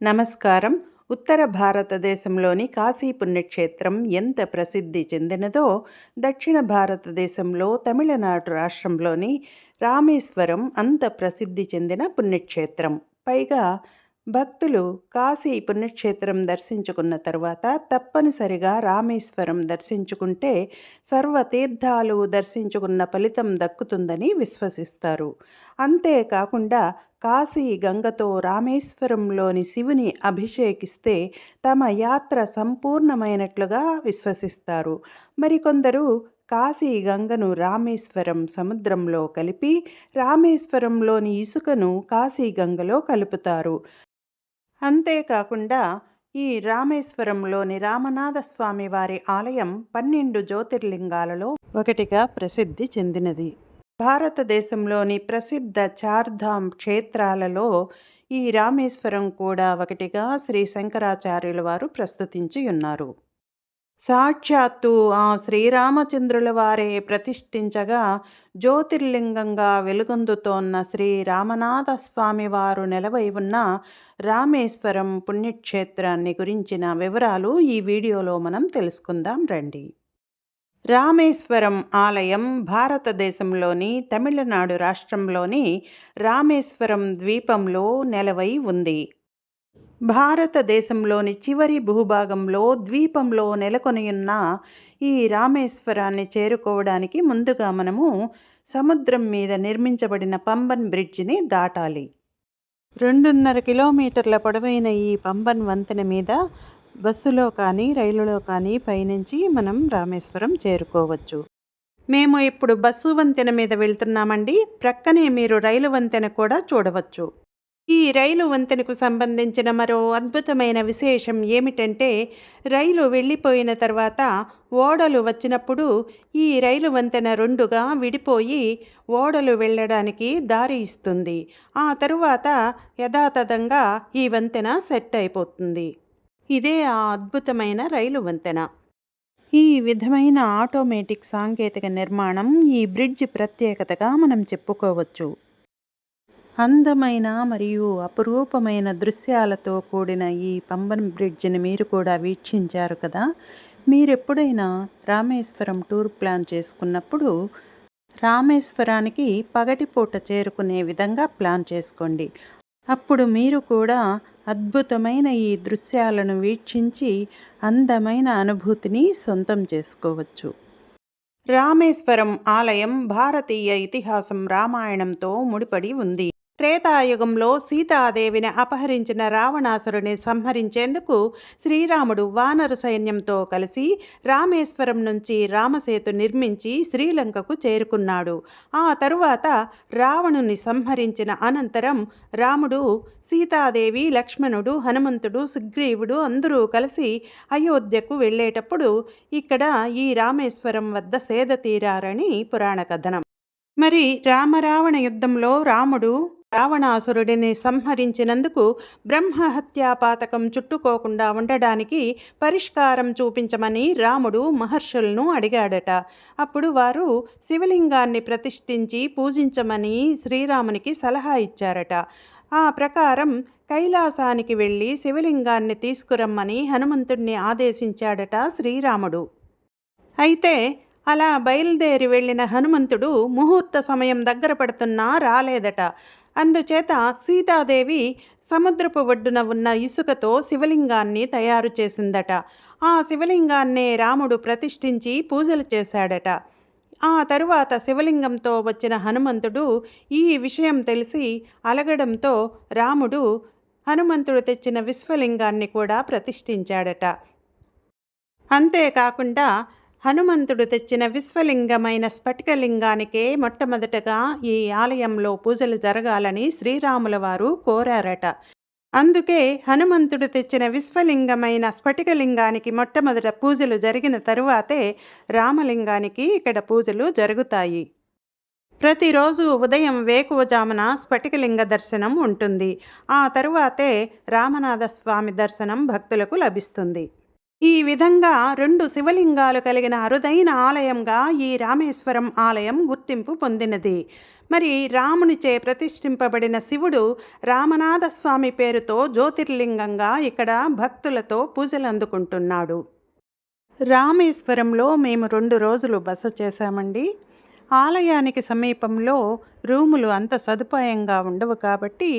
నమస్కారం. ఉత్తర భారతదేశంలోని కాశీ పుణ్యక్షేత్రం ఎంత ప్రసిద్ధి చెందినదో దక్షిణ భారతదేశంలో తమిళనాడు రాష్ట్రంలోని రామేశ్వరం అంత ప్రసిద్ధి చెందిన పుణ్యక్షేత్రం. పైగా భక్తులు కాశీ పుణ్యక్షేత్రం దర్శించుకున్న తరువాత తప్పనిసరిగా రామేశ్వరం దర్శించుకుంటే సర్వతీర్థాలు దర్శించుకున్న ఫలితం దక్కుతుందని విశ్వసిస్తారు. అంతేకాకుండా కాశీ గంగతో రామేశ్వరంలోని శివుని అభిషేకిస్తే తమ యాత్ర సంపూర్ణమైనట్లుగా విశ్వసిస్తారు. మరికొందరు కాశీ గంగను రామేశ్వరం సముద్రంలో కలిపి రామేశ్వరంలోని ఇసుకను కాశీ గంగలో కలుపుతారు. అంతేకాకుండా ఈ రామేశ్వరంలోని రామనాథ స్వామి వారి ఆలయం పన్నెండు జ్యోతిర్లింగాలలో ఒకటిగా ప్రసిద్ధి చెందినది. భారతదేశంలోని ప్రసిద్ధ చార్ధామ్ క్షేత్రాలలో ఈ రామేశ్వరం కూడా ఒకటిగా శ్రీ శంకరాచార్యుల వారు ప్రస్తుతించి ఉన్నారు. సాక్షాత్తు ఆ శ్రీరామచంద్రుల వారే ప్రతిష్ఠించగా జ్యోతిర్లింగంగా వెలుగొందుతోన్న శ్రీ రామనాథ స్వామి వారు నెలవై ఉన్న రామేశ్వరం పుణ్యక్షేత్రాన్ని గురించిన వివరాలు ఈ వీడియోలో మనం తెలుసుకుందాం రండి. రామేశ్వరం ఆలయం భారతదేశంలోని తమిళనాడు రాష్ట్రంలోని రామేశ్వరం ద్వీపంలో నెలవై ఉంది. భారతదేశంలోని చివరి భూభాగంలో ద్వీపంలో నెలకొనియున్న ఈ రామేశ్వరాన్ని చేరుకోవడానికి ముందుగా మనము సముద్రం మీద నిర్మించబడిన పంబన్ బ్రిడ్జిని దాటాలి. రెండున్నర కిలోమీటర్ల పొడవైన ఈ పంబన్ వంతెన మీద బస్సులో కానీ రైలులో కానీ పయనించి మనం రామేశ్వరం చేరుకోవచ్చు. మేము ఇప్పుడు బస్సు వంతెన మీద వెళ్తున్నామండి. ప్రక్కనే మీరు రైలు వంతెన కూడా చూడవచ్చు. ఈ రైలు వంతెనకు సంబంధించిన మరో అద్భుతమైన విశేషం ఏమిటంటే రైలు వెళ్ళిపోయిన తర్వాత ఓడలు వచ్చినప్పుడు ఈ రైలు వంతెన రెండుగా విడిపోయి ఓడలు వెళ్ళడానికి దారి ఇస్తుంది. ఆ తరువాత యథాతథంగా ఈ వంతెన సెట్ అయిపోతుంది. ఇదే ఆ అద్భుతమైన రైలు వంతెన. ఈ విధమైన ఆటోమేటిక్ సాంకేతిక నిర్మాణం ఈ బ్రిడ్జ్ ప్రత్యేకతగా మనం చెప్పుకోవచ్చు. అందమైన మరియు అపురూపమైన దృశ్యాలతో కూడిన ఈ పంబన్ బ్రిడ్జిని మీరు కూడా వీక్షించారు కదా? మీరు ఎప్పుడైనా రామేశ్వరం టూర్ ప్లాన్ చేసుకున్నప్పుడు రామేశ్వరానికి పగటిపూట చేరుకునే విధంగా ప్లాన్ చేసుకోండి. అప్పుడు మీరు కూడా అద్భుతమైన ఈ దృశ్యాలను వీక్షించి అందమైన అనుభూతిని సొంతం చేసుకోవచ్చు. రామేశ్వరం ఆలయం భారతీయ ఇతిహాసం రామాయణంతో ముడిపడి ఉంది. త్రేతాయుగంలో సీతాదేవిని అపహరించిన రావణాసురుని సంహరించేందుకు శ్రీరాముడు వానరు సైన్యంతో కలిసి రామేశ్వరం నుంచి రామసేతు నిర్మించి శ్రీలంకకు చేరుకున్నాడు. ఆ తరువాత రావణుని సంహరించిన అనంతరం రాముడు సీతాదేవి లక్ష్మణుడు హనుమంతుడు సుగ్రీవుడు అందరూ కలిసి అయోధ్యకు వెళ్ళేటప్పుడు ఇక్కడ ఈ రామేశ్వరం వద్ద సేద తీరారని పురాణ కథనం మరి రామరావణ యుద్ధంలో రాముడు రావణాసురుడిని సంహరించినందుకు బ్రహ్మహత్యా పాతకం చుట్టుకోకుండా ఉండడానికి పరిష్కారం చూపించమని రాముడు మహర్షులను అడిగాడట. అప్పుడు వారు శివలింగాన్ని ప్రతిష్ఠించి పూజించమని శ్రీరామునికి సలహా ఇచ్చారట. ఆ ప్రకారం కైలాసానికి వెళ్ళి శివలింగాన్ని తీసుకురమ్మని హనుమంతుడిని ఆదేశించాడట శ్రీరాముడు. అయితే అలా బయలుదేరి వెళ్ళిన హనుమంతుడు ముహూర్త సమయం దగ్గర పడుతున్నా రాలేదట. అందుచేత సీతాదేవి సముద్రపు ఒడ్డున ఉన్న ఇసుకతో శివలింగాన్ని తయారు చేసిందట. ఆ శివలింగాన్నే రాముడు ప్రతిష్ఠించి పూజలు చేశాడట. ఆ తరువాత శివలింగంతో వచ్చిన హనుమంతుడు ఈ విషయం తెలిసి అలగడంతో రాముడు హనుమంతుడు తెచ్చిన విశ్వలింగాన్ని కూడా ప్రతిష్ఠించాడట. అంతేకాకుండా హనుమంతుడు తెచ్చిన విశ్వలింగమైన స్ఫటికలింగానికే మొట్టమొదటగా ఈ ఆలయంలో పూజలు జరగాలని శ్రీరాముల వారు కోరారట. అందుకే హనుమంతుడు తెచ్చిన విశ్వలింగమైన స్ఫటికలింగానికి మొట్టమొదట పూజలు జరిగిన తరువాతే రామలింగానికి ఇక్కడ పూజలు జరుగుతాయి. ప్రతిరోజు ఉదయం వేకువజామున స్ఫటికలింగ దర్శనం ఉంటుంది. ఆ తరువాతే రామనాథ స్వామి దర్శనం భక్తులకు లభిస్తుంది. ఈ విధంగా రెండు శివలింగాలు కలిగిన అరుదైన ఆలయంగా ఈ రామేశ్వరం ఆలయం గుర్తింపు పొందినది. మరి రామునిచే ప్రతిష్ఠింపబడిన శివుడు రామనాథస్వామి పేరుతో జ్యోతిర్లింగంగా ఇక్కడ భక్తులతో పూజలు అందుకుంటున్నాడు. రామేశ్వరంలో మేము రెండు రోజులు బస చేశామండి. ఆలయానికి సమీపంలో రూములు అంత సదుపాయంగా ఉండవు కాబట్టి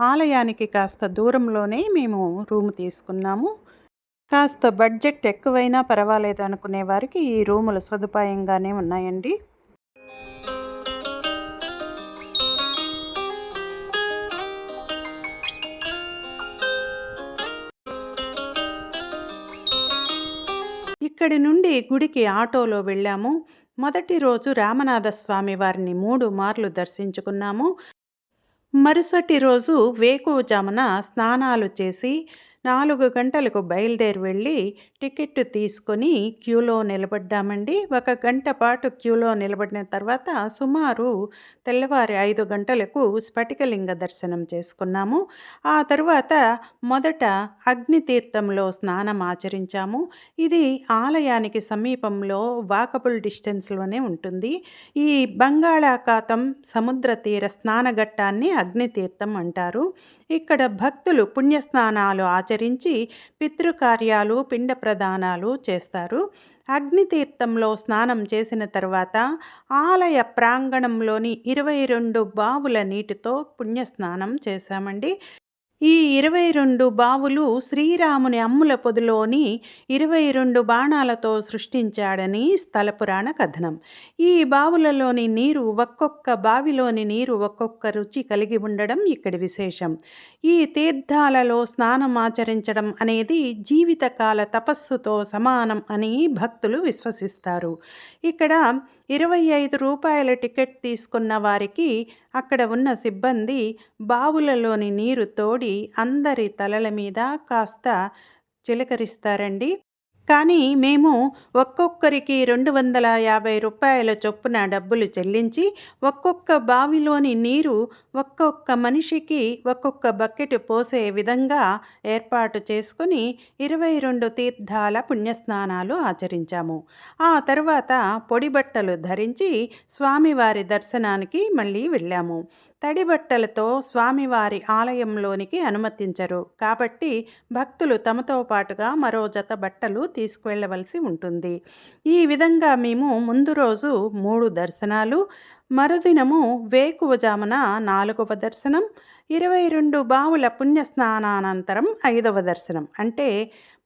ఆలయానికి కాస్త దూరంలోనే మేము రూము తీసుకున్నాము. కాస్త బడ్జెట్ ఎక్కువైనా పర్వాలేదు అనుకునే వారికి ఈ రూములు సదుపాయంగానే ఉన్నాయండి. ఇక్కడి నుండి గుడికి ఆటోలో వెళ్ళాము. మొదటి రోజు రామనాథ స్వామి వారిని మూడు మార్లు దర్శించుకున్నాము. మరుసటి రోజు వేకువజామున స్నానాలు చేసి నాలుగు గంటలకు బయలుదేరి వెళ్ళి టికెట్ తీసుకొని క్యూలో నిలబడ్డామండి. ఒక గంట పాటు క్యూలో నిలబడిన తర్వాత సుమారు తెల్లవారి ఐదు గంటలకు స్ఫటికలింగ దర్శనం చేసుకున్నాము. ఆ తర్వాత మొదట అగ్నితీర్థంలో స్నానం ఆచరించాము. ఇది ఆలయానికి సమీపంలో వాకబుల్ డిస్టెన్స్లోనే ఉంటుంది. ఈ బంగాళాఖాతం సముద్ర తీర స్నానఘట్టాన్ని అగ్నితీర్థం అంటారు. ఇక్కడ భక్తులు పుణ్యస్నానాలు ఆచరించి పితృకార్యాలు పిండ వస్త్రదానాలు చేస్తారు. అగ్నితీర్థంలో స్నానం చేసిన తర్వాత ఆలయ ప్రాంగణంలోని ఇరవై రెండు బావుల నీటితో పుణ్యస్నానం చేశామండి. ఈ ఇరవై రెండు బావులు శ్రీరాముని అమ్ముల పొదిలోని ఇరవై రెండు బాణాలతో సృష్టించాడని స్థల పురాణ కథనం. ఈ బావులలోని నీరు ఒక్కొక్క బావిలోని నీరు ఒక్కొక్క రుచి కలిగి ఉండడం ఇక్కడి విశేషం. ఈ తీర్థాలలో స్నానం ఆచరించడం అనేది జీవితకాల తపస్సుతో సమానం అని భక్తులు విశ్వసిస్తారు. ఇక్కడ ఇరవై ఐదు రూపాయల టికెట్ తీసుకున్న వారికి అక్కడ ఉన్న సిబ్బంది బావులలోని నీరు తోడి అందరి తలల మీద కాస్త చిలకరిస్తారండి. కానీ మేము ఒక్కొక్కరికి రెండు వందల యాభై రూపాయల చొప్పున డబ్బులు చెల్లించి ఒక్కొక్క బావిలోని నీరు ఒక్కొక్క మనిషికి ఒక్కొక్క బకెట్ పోసే విధంగా ఏర్పాటు చేసుకుని ఇరవై రెండు తీర్థాల పుణ్యస్నానాలు ఆచరించాము. ఆ తర్వాత పొడి బట్టలు ధరించి స్వామివారి దర్శనానికి మళ్ళీ వెళ్ళాము. తడి బట్టలతో స్వామివారి ఆలయంలోనికి అనుమతించరు. కాబట్టి భక్తులు తమతో పాటుగా మరో జత బట్టలు తీసుకువెళ్ళవలసి ఉంటుంది. ఈ విధంగా మేము ముందు రోజు మూడు దర్శనాలు మరుదినము వేకువజామున నాలుగవ దర్శనం ఇరవై రెండు బావుల పుణ్యస్నానానంతరం ఐదవ దర్శనం. అంటే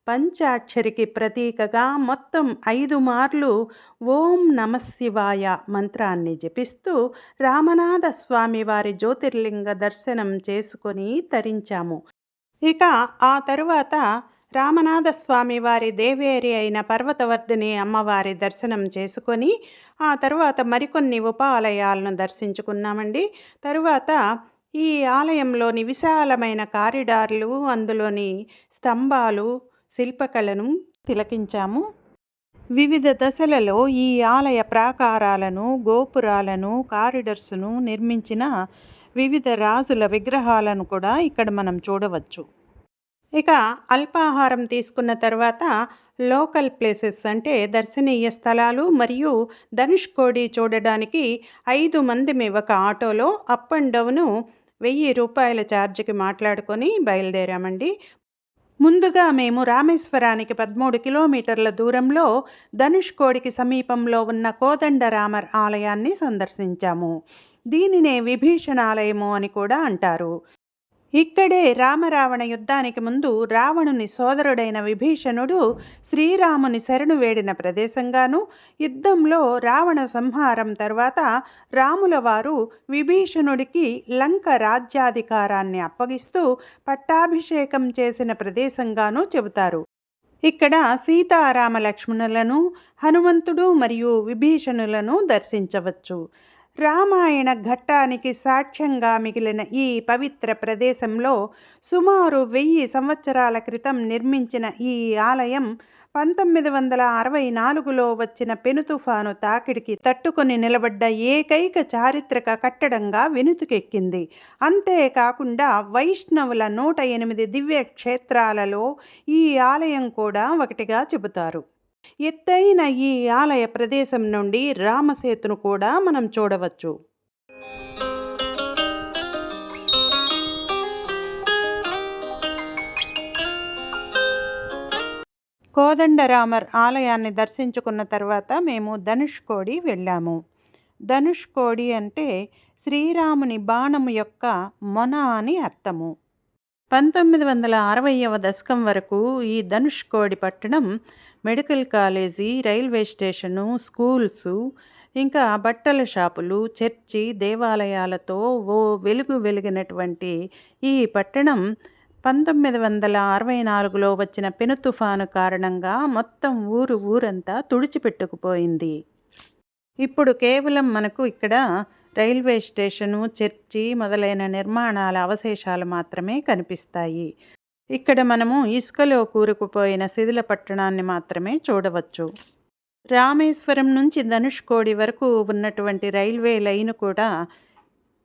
పంచాక్షరికి ప్రతీకగా మొత్తం ఐదు మార్లు ఓం నమశివాయ మంత్రాన్ని జపిస్తూ రామనాథ స్వామి వారి జ్యోతిర్లింగ దర్శనం చేసుకొని తరించాము. ఇక ఆ తరువాత రామనాథ స్వామి వారి దేవేరి అయిన పర్వతవర్ధిని అమ్మవారి దర్శనం చేసుకొని ఆ తర్వాత మరికొన్ని ఉప ఆలయాలను దర్శించుకున్నామండి. తరువాత ఈ ఆలయంలోని విశాలమైన కారిడార్లు అందులోని స్తంభాలు శిల్పకళను తిలకించాము. వివిధ దశలలో ఈ ఆలయ ప్రాకారాలను గోపురాలను కారిడర్స్ను నిర్మించిన వివిధ రాజుల విగ్రహాలను కూడా ఇక్కడ మనం చూడవచ్చు. ఇక అల్పాహారం తీసుకున్న తర్వాత లోకల్ ప్లేసెస్ అంటే దర్శనీయ స్థలాలు మరియు ధనుష్కోడి చూడడానికి ఐదు మంది ఒక ఆటోలో అప్ అండ్ డౌను వెయ్యి రూపాయల ఛార్జ్కి మాట్లాడుకొని బయలుదేరామండి. ముందుగా మేము రామేశ్వరానికి పదమూడు కిలోమీటర్ల దూరంలో ధనుష్కోడికి సమీపంలో ఉన్న కోదండరామర్ ఆలయాన్ని సందర్శించాము. దీనినే విభీషణాలయము అని కూడా అంటారు. ఇక్కడే రామరావణ యుద్ధానికి ముందు రావణుని సోదరుడైన విభీషణుడు శ్రీరాముని శరణు వేడిన ప్రదేశంగాను యుద్ధంలో రావణ సంహారం తర్వాత రాముల వారు విభీషణుడికి లంక రాజ్యాధికారాన్ని అప్పగిస్తూ పట్టాభిషేకం చేసిన ప్రదేశంగాను చెబుతారు. ఇక్కడ సీతారామ లక్ష్మణులను హనుమంతుడు మరియు విభీషణులను దర్శించవచ్చు. రామాయణ ఘట్టానికి సాక్ష్యంగా మిగిలిన ఈ పవిత్ర ప్రదేశంలో సుమారు వెయ్యి సంవత్సరాల క్రితం నిర్మించిన ఈ ఆలయం పంతొమ్మిది వందల అరవై నాలుగులో వచ్చిన పెను తుఫాను తాకిడికి తట్టుకొని నిలబడ్డ ఏకైక చారిత్రక కట్టడంగా వెనుతుకెక్కింది. అంతేకాకుండా వైష్ణవుల నూట ఎనిమిది దివ్య క్షేత్రాలలో ఈ ఆలయం కూడా ఒకటిగా చెబుతారు. ఎత్తైన ఈ ఆలయ ప్రదేశం నుండి రామసేతును కూడా మనం చూడవచ్చు. కోదండరామర్ ఆలయాన్ని దర్శించుకున్న తర్వాత మేము ధనుష్కోడి వెళ్ళాము. ధనుష్కోడి అంటే శ్రీరాముని బాణము యొక్క మొన అని అర్థము. పంతొమ్మిది వందల అరవైవ దశకం వరకు ఈ ధనుష్కోడి పట్టణం medical college railway station schools ఇంకా బట్టల షాపులు చర్చి దేవాలయాలతో ఓ వెలుగు వెలిగినటువంటి ఈ పట్టణం పంతొమ్మిది వందల అరవై నాలుగులో వచ్చిన పెను తుఫాను కారణంగా మొత్తం ఊరు ఊరంతా తుడిచిపెట్టుకుపోయింది. ఇప్పుడు కేవలం మనకు ఇక్కడ రైల్వే స్టేషను చర్చి మొదలైన నిర్మాణాల అవశేషాలు మాత్రమే కనిపిస్తాయి. ఇక్కడ మనము ఇసుకలో కూరుకుపోయిన శిథిల పట్టణాన్ని మాత్రమే చూడవచ్చు. రామేశ్వరం నుంచి ధనుష్కోడి వరకు ఉన్నటువంటి రైల్వే లైన్ కూడా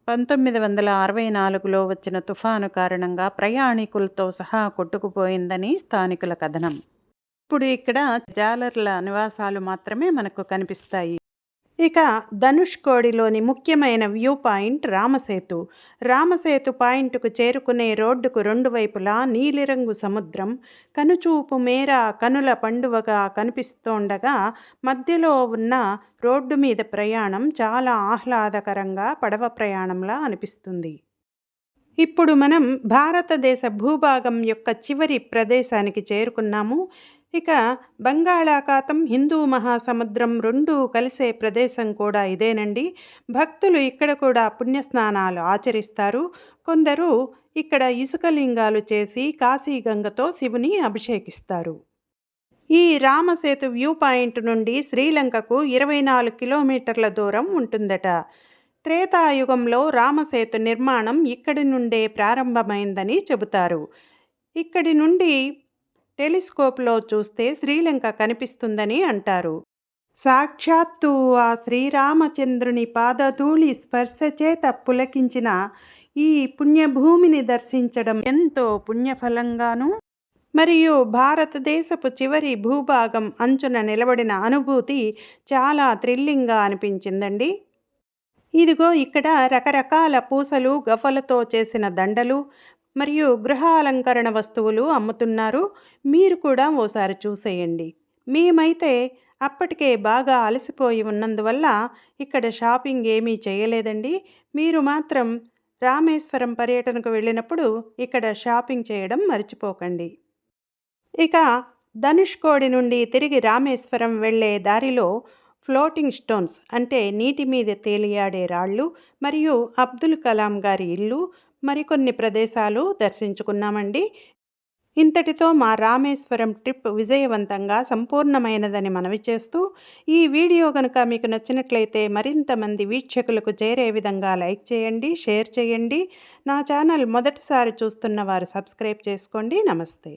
పంతొమ్మిది వందల అరవై నాలుగులో వచ్చిన తుఫాను కారణంగా ప్రయాణికులతో సహా కొట్టుకుపోయిందని స్థానికుల కథనం. ఇప్పుడు ఇక్కడ జాలర్ల నివాసాలు మాత్రమే మనకు కనిపిస్తాయి. ఇక ధనుష్కోడిలోని ముఖ్యమైన వ్యూ పాయింట్ రామసేతు. రామసేతు పాయింట్కు చేరుకునే రోడ్డుకు రెండు వైపులా నీలిరంగు సముద్రం. కనుచూపు మేర కనుల పండువగా కనిపిస్తోండగా మధ్యలో ఉన్న రోడ్డు మీద ప్రయాణం చాలా ఆహ్లాదకరంగా పడవ ప్రయాణంలా అనిపిస్తుంది. ఇప్పుడు మనం భారతదేశ భూభాగం యొక్క చివరి ప్రదేశానికి చేరుకున్నాము. ఇక బంగాళాఖాతం హిందూ మహాసముద్రం రెండూ కలిసే ప్రదేశం కూడా ఇదేనండి. భక్తులు ఇక్కడ కూడా పుణ్యస్నానాలు ఆచరిస్తారు. కొందరు ఇక్కడ ఇసుకలింగాలు చేసి కాశీగంగతో శివుని అభిషేకిస్తారు. ఈ రామసేతు వ్యూ పాయింట్ నుండి శ్రీలంకకు ఇరవై నాలుగు కిలోమీటర్ల దూరం ఉంటుందట. త్రేతాయుగంలో రామసేతు నిర్మాణం ఇక్కడి నుండే ప్రారంభమైందని చెబుతారు. ఇక్కడి నుండి టెలిస్కోప్లో చూస్తే శ్రీలంక కనిపిస్తుందని అంటారు. సాక్షాత్తు ఆ శ్రీరామచంద్రుని పాదధూళి స్పర్శచేత పులకించిన ఈ పుణ్యభూమిని దర్శించడం ఎంతో పుణ్యఫలంగాను మరియు భారతదేశపు చివరి భూభాగం అంచున నిలబడిన అనుభూతి చాలా థ్రిల్లింగ్గా అనిపించిందండి. ఇదిగో ఇక్కడ రకరకాల పూసలు గఫలతో చేసిన దండలు మరియు గృహ అలంకరణ వస్తువులు అమ్ముతున్నారు. మీరు కూడా ఓసారి చూసేయండి. మేమైతే అప్పటికే బాగా అలసిపోయి ఉన్నందువల్ల ఇక్కడ షాపింగ్ ఏమీ చేయలేదండి. మీరు మాత్రం రామేశ్వరం పర్యటనకు వెళ్ళినప్పుడు ఇక్కడ షాపింగ్ చేయడం మర్చిపోకండి. ఇక ధనుష్కోడి నుండి తిరిగి రామేశ్వరం వెళ్ళే దారిలో ఫ్లోటింగ్ స్టోన్స్ అంటే నీటి మీద తేలియాడే రాళ్ళు మరియు అబ్దుల్ కలాం గారి ఇల్లు మరికొన్ని ప్రదేశాలు దర్శించుకున్నామండి. ఇంతటితో మా రామేశ్వరం ట్రిప్ విజయవంతంగా సంపూర్ణమైనదని మనవి చేస్తూ ఈ వీడియో కనుక మీకు నచ్చినట్లయితే మరింత మంది వీక్షకులకు చేరే విధంగా లైక్ చేయండి షేర్ చేయండి. నా ఛానల్ మొదటిసారి చూస్తున్న వారు సబ్స్క్రైబ్ చేసుకోండి. నమస్తే.